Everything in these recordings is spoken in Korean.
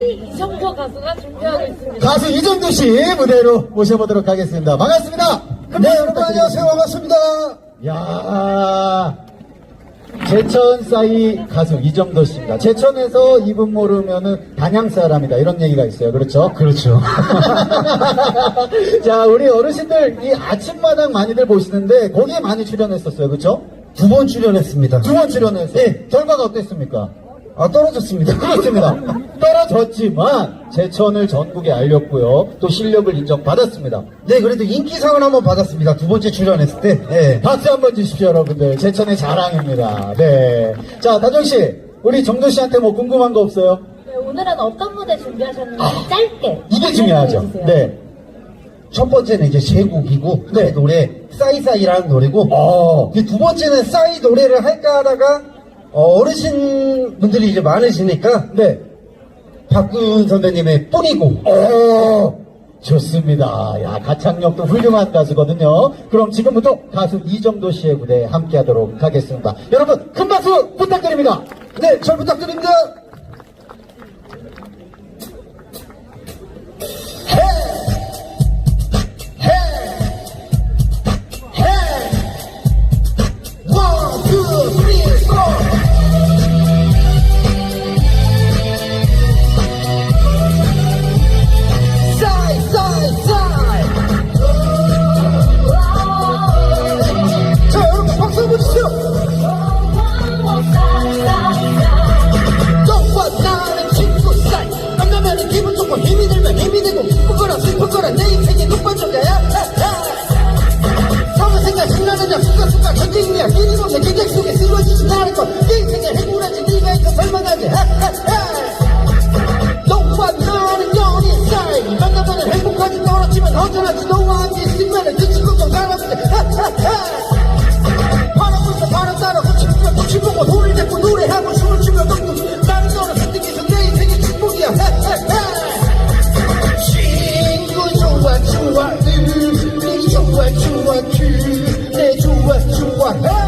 이정표 가수가 준비하고 있습니다. 가수 이정도 씨 무대로 모셔보도록 하겠습니다. 반갑습니다. 네, 여러분 안녕하세요. 반갑습니다. 야 제천 싸이 가수 이정도 씨입니다. 제천에서 이분 모르면은 단양 사람이다 이런 얘기가 있어요. 그렇죠? 그렇죠. 자, 우리 어르신들 이 아침마당 많이들 보시는데 거기에 많이 출연했었어요. 그렇죠? 두 번 출연했습니다. 두 번 출연했어요. 네. 결과가 어땠습니까? 아, 떨어졌습니다. 그렇습니다. 떨어졌지만 제천을 전국에 알렸고요. 또 실력을 인정받았습니다. 네, 그래도 인기상을 한번 받았습니다. 두 번째 출연했을 때. 네. 박수 한번 주십시오, 여러분들. 제천의 자랑입니다. 네. 자, 다정 씨, 우리 정도 씨한테 뭐 궁금한 거 없어요? 네, 오늘은 어떤 무대 준비하셨는지 짧게 이게 중요하죠. 설명해 주세요. 네. 첫 번째는 이제 제 곡이고, 그 노래, 싸이싸이라는 노래고, 어. 이두 번째는 싸이 노래를 할까 하다가, 어, 어르신 분들이 이제 많으시니까, 네. 박군 선배님의 뿐이고, 어. 좋습니다. 야, 가창력도 훌륭한 가수거든요. 그럼 지금부터 가수 이정도 씨의 무대 함께 하도록 하겠습니다. 여러분, 큰 박수 부탁드립니다. 네, 잘 부탁드립니다. 것내 인생의 행운한지 네가 있어. 설명하지. 너와 나는 연인 사이 만나면 행복하지. 떨어지면 허전하지. 너와 함께 있으면 눈치 걱정 가라앉지. 바람 불며 바람 따라 꽃이 피면 꽃이 보고 노를 잡고 노래하고 춤을 추며 걷고 나는 너를 선택해서 내 인생의 축복이야. 친구 좋아 좋아 네 좋아 좋아 내 좋아 좋아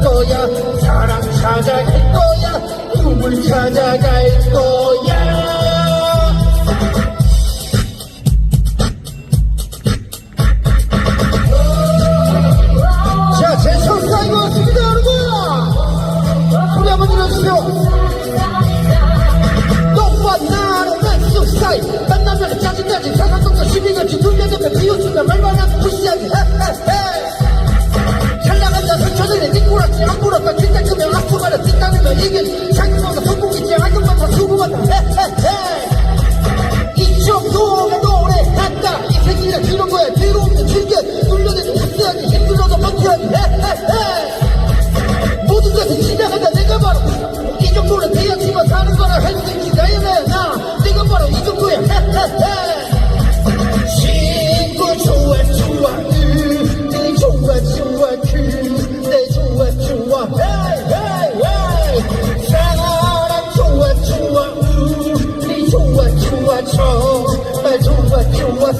거야 사랑 찾아갈 거야. 꿈을 찾아갈 거야 앞서가라, 뒷땅이면 이게 자기보다 성공이지, 수고한다. 헤헤헤. 이 정도면 노래한다. 이 새끼가 이런 거야. 뒤로 없는 즐겨. 눌러내도 우스하니 힘들어도 버텨야지. 헤헤헤 좋아 정말 좋아 좋아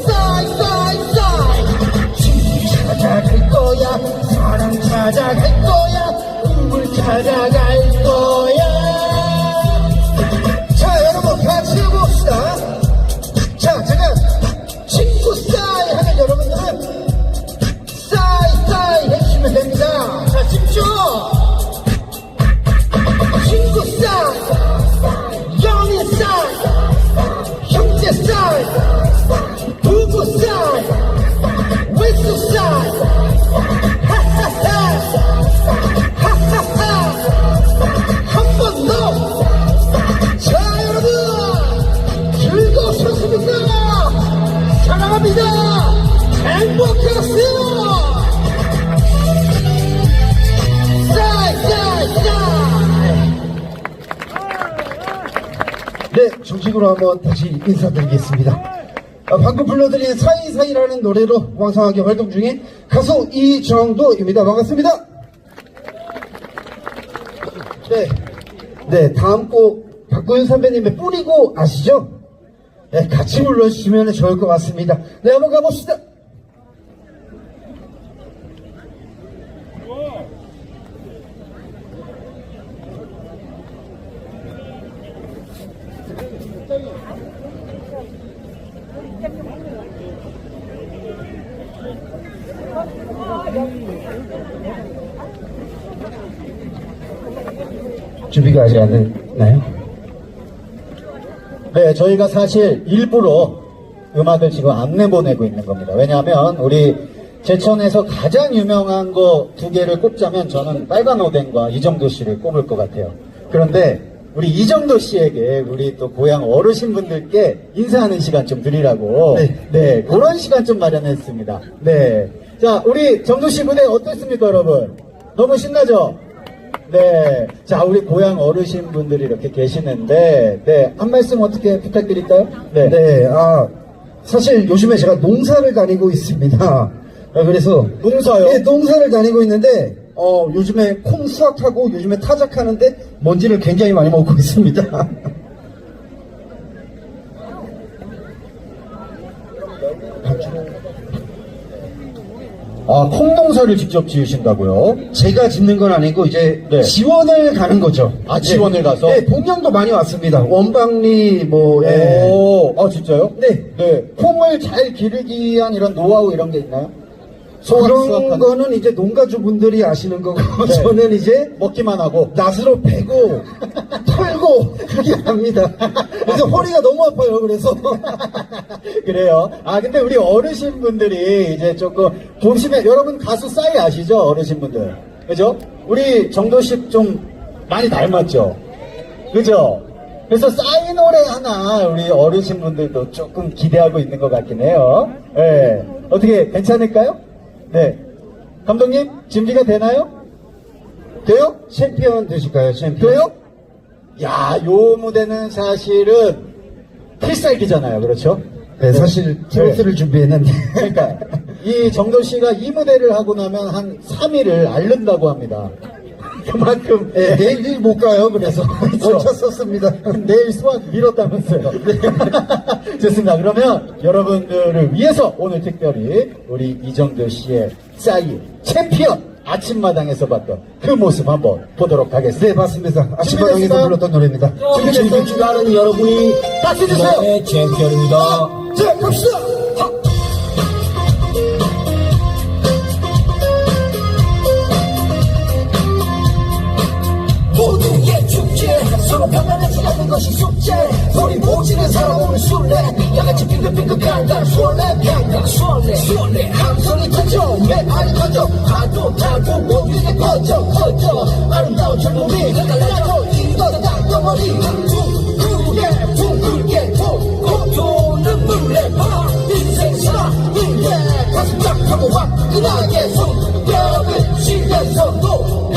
찾아갈 거야. 사랑 찾아갈 거야. 꿈을 찾아갈 네, 정식으로 한번 다시 인사드리겠습니다. 아, 방금 불러드린 사이사이라는 노래로 왕성하게 활동 중인 가수 이정도입니다. 반갑습니다. 네, 네, 다음 곡 박구윤 선배님의 뿌리고 아시죠? 네, 같이 불러주시면 좋을 것 같습니다. 네, 한번 가봅시다. 준비가 아직 안 됐나요? 네, 저희가 사실 일부러 음악을 지금 안 내보내고 있는 겁니다. 왜냐하면 우리 제천에서 가장 유명한 거 두 개를 꼽자면 저는 빨간 오뎅과 이정도 씨를 꼽을 것 같아요. 그런데 우리 이정도 씨에게 우리 또 고향 어르신분들께 인사하는 시간 좀 드리라고 네. 네, 그런 시간 좀 마련했습니다. 네. 자, 우리 정도 씨 무대 어땠습니까, 여러분? 너무 신나죠? 네. 자, 우리 고향 어르신 분들이 이렇게 계시는데, 네. 한 말씀 어떻게 부탁드릴까요? 네. 네, 아, 사실 요즘에 제가 농사를 다니고 있습니다. 아, 그래서. 농사요? 네, 농사를 다니고 있는데, 어, 요즘에 콩 수확하고 요즘에 타작하는데 먼지를 굉장히 많이 먹고 있습니다. 아, 콩농사를 직접 지으신다고요? 제가 짓는 건 아니고 이제 네. 지원을 가는 거죠. 아, 지원을 가서? 네, 봉양도 많이 왔습니다. 원방리 뭐 예. 오, 아, 진짜요? 네. 네. 콩을 잘 기르기 위한 이런 노하우 이런 게 있나요? 그런 거는 이제 농가주분들이 아시는 거고 네. 저는 이제 먹기만 하고. 낫으로 베고 털고 그렇게 합니다. 그래서 허리가 너무 아파요. 그래서 그래요. 아, 근데 우리 어르신분들이 이제 조금 보시면, 여러분 가수 싸이 아시죠? 어르신분들. 그죠? 우리 정도식 좀 많이 닮았죠? 그죠? 그래서 싸이 노래 하나 우리 어르신분들도 조금 기대하고 있는 것 같긴 해요. 예. 어떻게 괜찮을까요? 네. 감독님, 준비가 되나요? 돼요? 챔피언 되실까요? 챔피언. 돼요? 야, 요 무대는 사실은 필살기잖아요. 그렇죠? 네, 사실 트로트를 준비했는데 그러니까 이 정도 씨가 이 무대를 하고 나면 한 3일을 앓는다고 합니다. 그만큼 네, 내일 일 못 가요. 그래서 그렇죠. 멈췄었습니다. 내일 수학 미뤘다면서요. 네. 좋습니다. 그러면 여러분들을 위해서 오늘 특별히 우리 이정도 씨의 싸이 챔피언 아침마당에서 봤던 그 모습 한번 보도록 하겠습니다. 네, 맞습니다. 아침마당에서 준비됐어요? 불렀던 노래입니다. 준비됐어요? 줄 아는 여러분이 같이 주세요. 이번의 챔피언입니다. 자, 갑시다. 모두의 축제. 서로 편안하지 않는 것이 숙제. 우리 모지는 살아오는 술래. 다같이 빙글빙글 간다 술래. 간다 술래. 술래. 함성이 터져. 메아리 터져. 파도 타고 모두에 퍼져. 퍼져. 아름다운 젊음이 날아서 이거다 땅덩어리. 둥글게 둥글게 둥 고통은 물레 파. 인생 살아 인내 가슴 짝하고 화끈하게 손뼉을 치면서 노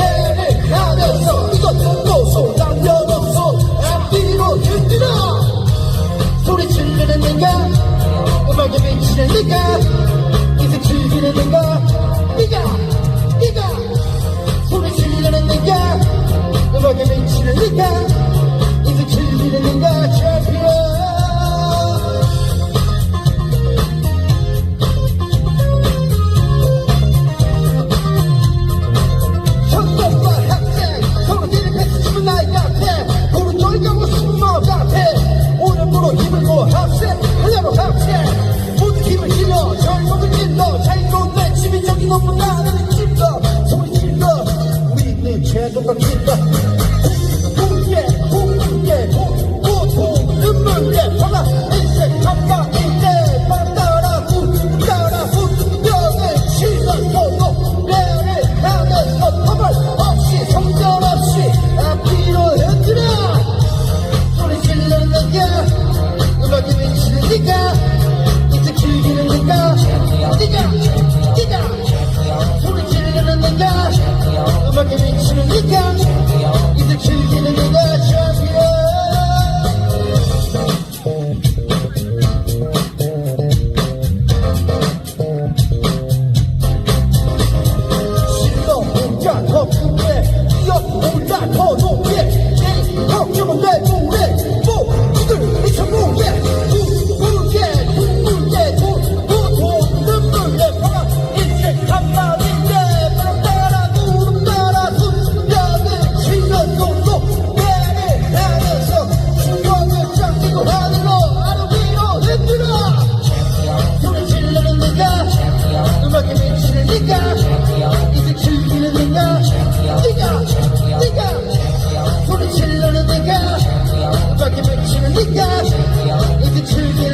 世界